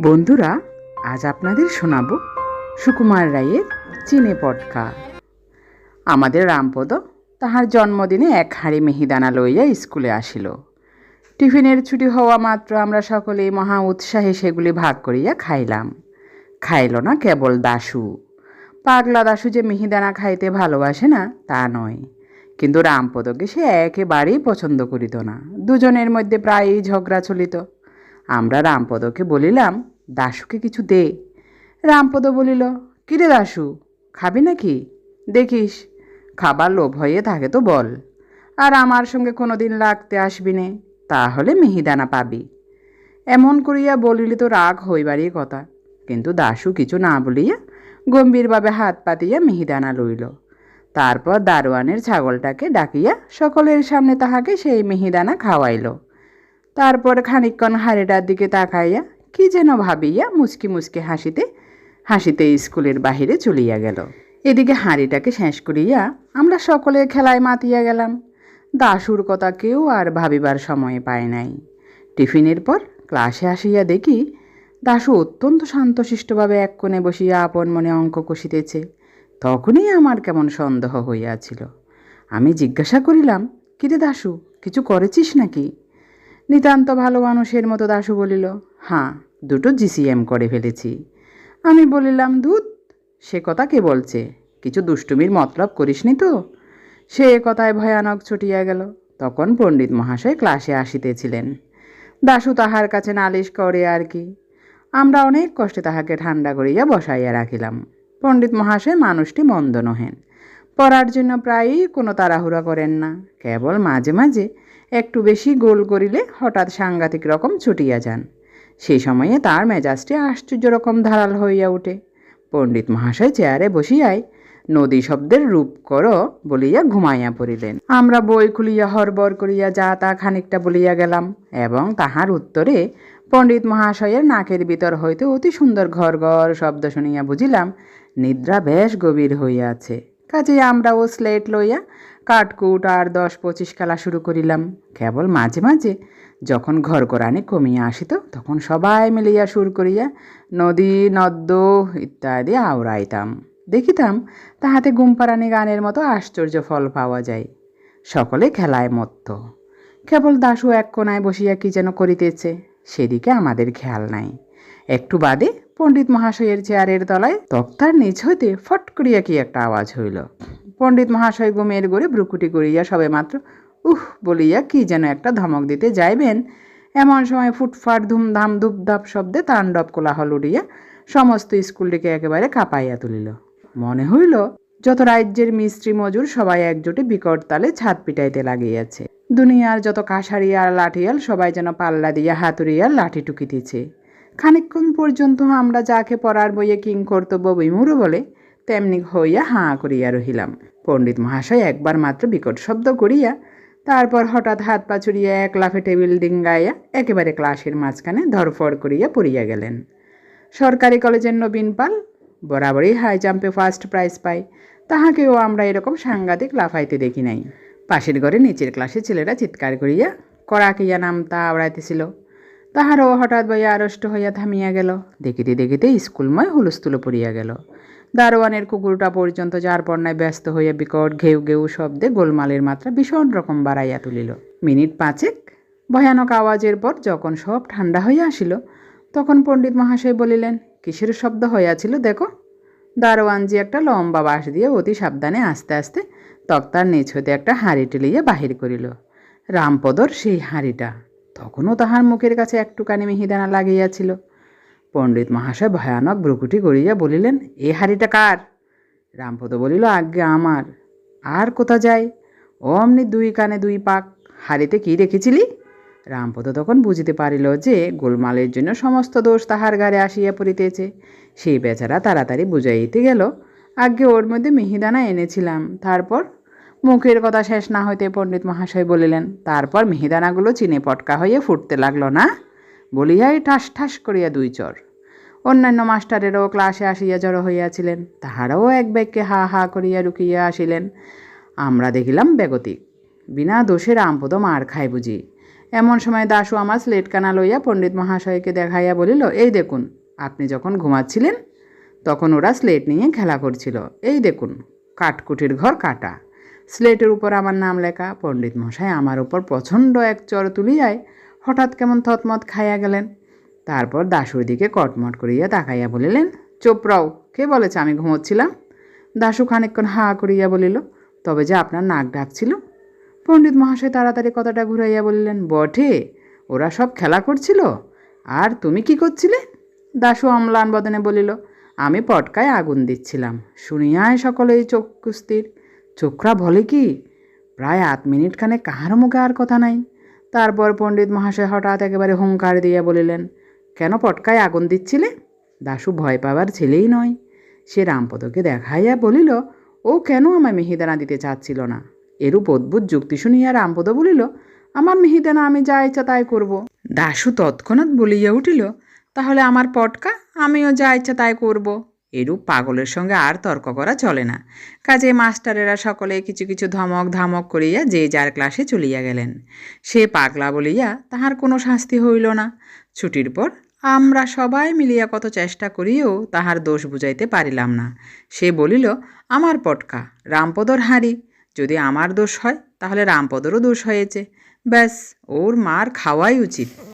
বন্ধুরা, আজ আপনাদের শোনাব সুকুমার রায়ের চিনে পটকা। আমাদের রামপদ তাহার জন্মদিনে এক হাঁড়ি মিহিদানা লইয়া স্কুলে আসিল। টিফিনের ছুটি হওয়া মাত্র আমরা সকলেই মহা উৎসাহে সেগুলি ভাগ করিয়া খাইলাম। খাইল না কেবল দাশু। পাগলা দাশু যে মিহিদানা খাইতে ভালোবাসে না, তা নয়। কিন্তু রামপদকে সে একেবারেই পছন্দ করিত না। দুজনের মধ্যে প্রায়ই ঝগড়া চলিত। আমরা রামপদকে বলিলাম দাশুকে কিছু দে। রামপদ বলিল, কিরে দাশু, খাবি নাকি? দেখিস, খাবার লোভ হয়ে থাকে তো বল। আর আমার সঙ্গে কোনো দিন লাগতে আসবি নে, তাহলে মিহিদানা পাবি। এমন করিয়া বলিলে তো রাগ হইবারই কথা। কিন্তু দাশু কিছু না বলিয়া গম্ভীরভাবে হাত পাতিয়া মিহিদানা লইল। তারপর দারোয়ানের ছাগলটাকে ডাকিয়া সকলের সামনে তাহাকে সেই মিহিদানা খাওয়াইল। তারপর খানিকক্ষণ হাড়িটার দিকে তাকাইয়া কি যেন ভাবিয়া মুচকি মুচকি হাসিতে হাসিতে স্কুলের বাহিরে চলিয়া গেল। এদিকে হাঁড়িটাকে শেষ করিয়া আমরা সকলে খেলায় মাতিয়া গেলাম। দাসুর কথা কেউ আর ভাবিবার সময় পায় নাই। টিফিনের পর ক্লাসে আসিয়া দেখি, দাসু অত্যন্ত শান্তশিষ্টভাবে এক কোণে বসিয়া আপন মনে অঙ্ক কষিতেছে। তখনই আমার কেমন সন্দেহ হইয়াছিল। আমি জিজ্ঞাসা করিলাম, কিরে দাসু, কিছু করেছিস নাকি? নিতান্ত ভালো মানুষের মতো দাশু বলিল হ্যাঁ দুটো জিসিএম করে ফেলেছি। আমি বলিলাম, ধুত, সে কথা কে বলছে? কিছু দুষ্টুমির মতলব করিসনি তো? সে কথায় ভয়ানক ছুটিয়া গেল। তখন পণ্ডিত মহাশয় ক্লাসে আসিতেছিলেন। দাশু তাহার কাছে নালিশ করে আর কি। আমরা অনেক কষ্টে তাহাকে ঠান্ডা করিয়া বসাইয়া রাখিলাম। পণ্ডিত মহাশয় মানুষটি মন্দ নহেন। পড়ার জন্য প্রায়ই কোনো তাড়াহুড়া করেন না। কেবল মাঝে মাঝে একটু বেশি গোল করিলে হঠাৎ সাংঘাতিক রকম ছুটিয়া যান। সেই সময়ে তার মেজাজটি আশ্চর্য রকম ধারাল হইয়া উঠে। পণ্ডিত মহাশয় চেয়ারে বসিয়াই নদী শব্দের রূপ কর বলিয়া ঘুমাইয়া পড়িলেন। আমরা বই খুলিয়া হরবর করিয়া যা তা খানিকটা বলিয়া গেলাম এবং তাহার উত্তরে পণ্ডিত মহাশয়ের নাকের ভিতর হইতে অতি সুন্দর ঘর ঘর শব্দ শুনিয়া বুঝিলাম, নিদ্রা বেশ গভীর হইয়াছে। কাজেই আমরাও স্লেট লইয়া কাটকুট আর দশ পঁচিশ খেলা শুরু করিলাম। কেবল মাঝে মাঝে, যখন ঘর কোরআনে কমিয়া আসিত, তখন সবাই মিলিয়া সুর করিয়া নদী, নদ্য ইত্যাদি আওড়াইতাম। দেখিতাম তাহাতে গুমপারানি গানের মতো আশ্চর্য ফল পাওয়া যায়। সকলে খেলায় মত্ত। কেবল দাশু এক কোনায় বসিয়া কি যেন করিতেছে, সেদিকে আমাদের খেয়াল নাই। একটু বাদে পণ্ডিত মহাশয়ের চেয়ারের তলায় তক্তার নিচ হইতে ফট করিয়া কি একটা আওয়াজ হইল। পণ্ডিত মহাশয় ঘুমের গড়ে ব্রুকুটি করিয়া সবে মাত্র উহ, বলিয়া কি যেন একটা ধমক দিতে যাইবেন? এমন সময় ফুটফাট ধুমধাম ধূপধাপ শব্দে তাণ্ডব কোলাহল উঠিয়া সমস্ত স্কুলটিকে একেবারে কাঁপাইয়া তুলিল। মনে হইল, যত রাজ্যের মিস্ত্রি মজুর, সবাই একজোটে বিকট তালে ছাদ পিটাইতে লাগিয়াছে। দুনিয়ার যত কাঁসারি আর লাঠিয়াল, সবাই যেন পাল্লা দিয়া হাতুড়িয়া লাঠি টুকিতেছে। খানিকক্ষণ পর্যন্ত আমরা যাকে পড়ার বইয়ে কিং কর্তব্য বিমূঢ় বলে তেমনি হইয়া হাঁ করিয়া রহিলাম। পণ্ডিত মহাশয় একবার মাত্র বিকট শব্দ করিয়া, তারপর হঠাৎ হাত পা চুরিয়া এক লাফে টেবিল ডিঙ্গাইয়া একেবারে ক্লাসের মাঝখানে ধরফড় করিয়া পড়িয়া গেলেন। সরকারি কলেজের নবীন পাল, বরাবরই হাই জাম্পে ফার্স্ট প্রাইজ পায় তাহাকেও আমরা এরকম সাংঘাতিক লাফাইতে দেখি নাই। পাশের ঘরে নিচের ক্লাসে ছেলেরা চিৎকার করিয়া কড়াকিয়া নামতা আওড়াইতেছিল? তাহারও হঠাৎ বইয়া আড়ষ্ট হইয়া থামিয়া গেল। দেখিতে দেখিতে স্কুলময় হুলস্থুল পড়িয়া গেল। দারোয়ানের কুকুরটা পর্যন্ত যার পণ্যায় ব্যস্ত হইয়া বিকট ঘেউ ঘেউ শব্দে গোলমালের মাত্রা ভীষণ রকম বাড়াইয়া তুলিল। মিনিট পাঁচেক ভয়ানক আওয়াজের পর যখন সব ঠান্ডা হইয়া আসিল, তখন পণ্ডিত মহাশয় বলিলেন, কিসের শব্দ হইয়াছিল দেখো। দারোয়ানজি একটা লম্বা বাঁশ দিয়ে অতি সাবধানে আস্তে আস্তে তক্তার নিচ হইতে একটা হাঁড়ি টেলিয়া বাহির করিল। রামপদর সেই হাঁড়িটা। তখনও তাহার মুখের কাছে একটুখানি মিহিদানা লাগিয়াছিল। পণ্ডিত মহাশয় ভয়ানক ব্রুকুটি করিয়া বলিলেন, এ হাঁড়িটা কার? রামপদ বলিল, আজ্ঞে আমার। আর কোথা যাই? অমনি দুই কানে দুই পাক। হাড়িতে কি রেখেছিলি? রামপদ তখন বুঝিতে পারিল যে, গোলমালের জন্য সমস্ত দোষ তাহার গাড়ে আসিয়া পড়িতেছে। সেই বেচারা তাড়াতাড়ি বুঝাইতে গেল আগে ওর মধ্যে মিহিদানা এনেছিলাম। তারপর? মুখের কথা শেষ না হইতে, পণ্ডিত মহাশয় বলিলেন। তারপর মিহিদানাগুলো চিনে পটকা হইয়া ফুটতে লাগল না? বলিয়াই ঠাস ঠাস করিয়া দুই চর। অন্যান্য মাস্টারেরও ক্লাসে আসিয়া জড়ো হইয়াছিলেন, তাহারাও এক ব্যাগকে হা হা করিয়া রুকিয়া আসিলেন। আমরা দেখিলাম বেগতিক, বিনা দোষের আমপদ মার খায় বুঝি। এমন সময় দাশু আমার স্লেট কানা লইয়া পণ্ডিত মহাশয়কে দেখাইয়া বলিল, এই দেখুন, আপনি যখন ঘুমাচ্ছিলেন, তখন ওরা স্লেট নিয়ে খেলা করছিল। এই দেখুন কাঠকুটির ঘর কাটা। স্লেটের উপর আমার নাম লেখা। পণ্ডিত মশাই আমার উপর প্রচণ্ড এক চর তুলিয়ায় হঠাৎ কেমন থতমত খাইয়া গেলেন। তারপর দাশুর দিকে কটমট করিয়া তাকাইয়া বলিলেন চোপড়াও কে বলেছে আমি ঘুমোচ্ছিলাম? দাশু খানিকক্ষণ হা করিয়া বলিল, তবে যে আপনার নাক ডাকছিল? পণ্ডিত মহাশয় তাড়াতাড়ি কথাটা ঘুরাইয়া বলিলেন, বটে, ওরা সব খেলা করছিল, আর তুমি কি করছিলে? দাশু অম্লান বদনে বলিল, আমি পটকায় আগুন দিচ্ছিলাম শুনিয়ায় চোখ কুস্তির। চোখরা বলে কি, প্রায় আধ মিনিট খানে কাহার মুখে আর কথা নাই। তারপর পণ্ডিত মহাশয় হঠাৎ একেবারে হুঙ্কার দিয়া বলিলেন, কেন পটকায় আগুন দিচ্ছিলে? দাশু ভয় পাবার ছেলেই নয়। সে রামপদকে দেখাইয়া বলিল, ও কেন আমায় মিহিদানা দিতে চাচ্ছিল না? এরূপ অদ্ভুত যুক্তি শুনিয়া রামপদ বলিল, আমার মিহিদানা আমি যা ইচ্ছা তাই করব। দাশু তৎক্ষণাৎ বলিয়া উঠিল, তাহলে আমার পটকা? আমিও যা ইচ্ছা তাই করব। এরূপ পাগলের সঙ্গে আর তর্ক করা চলে না। কাজে মাস্টারেরা সকলে কিছু কিছু ধমক ধামক করিয়া যে যার ক্লাসে চলিয়া গেলেন। সে পাগলা বলিয়া তাহার কোনো শাস্তি হইল না। ছুটির পর আমরা সবাই মিলিয়া কত চেষ্টা করিও তাহার দোষ বুঝাইতে পারিলাম না। সে বলিল, আমার পটকা, রামপদর হাঁড়ি। যদি আমার দোষ হয়, তাহলে রামপদরও দোষ হয়েছে। ব্যাস, ওর মার খাওয়াই উচিত।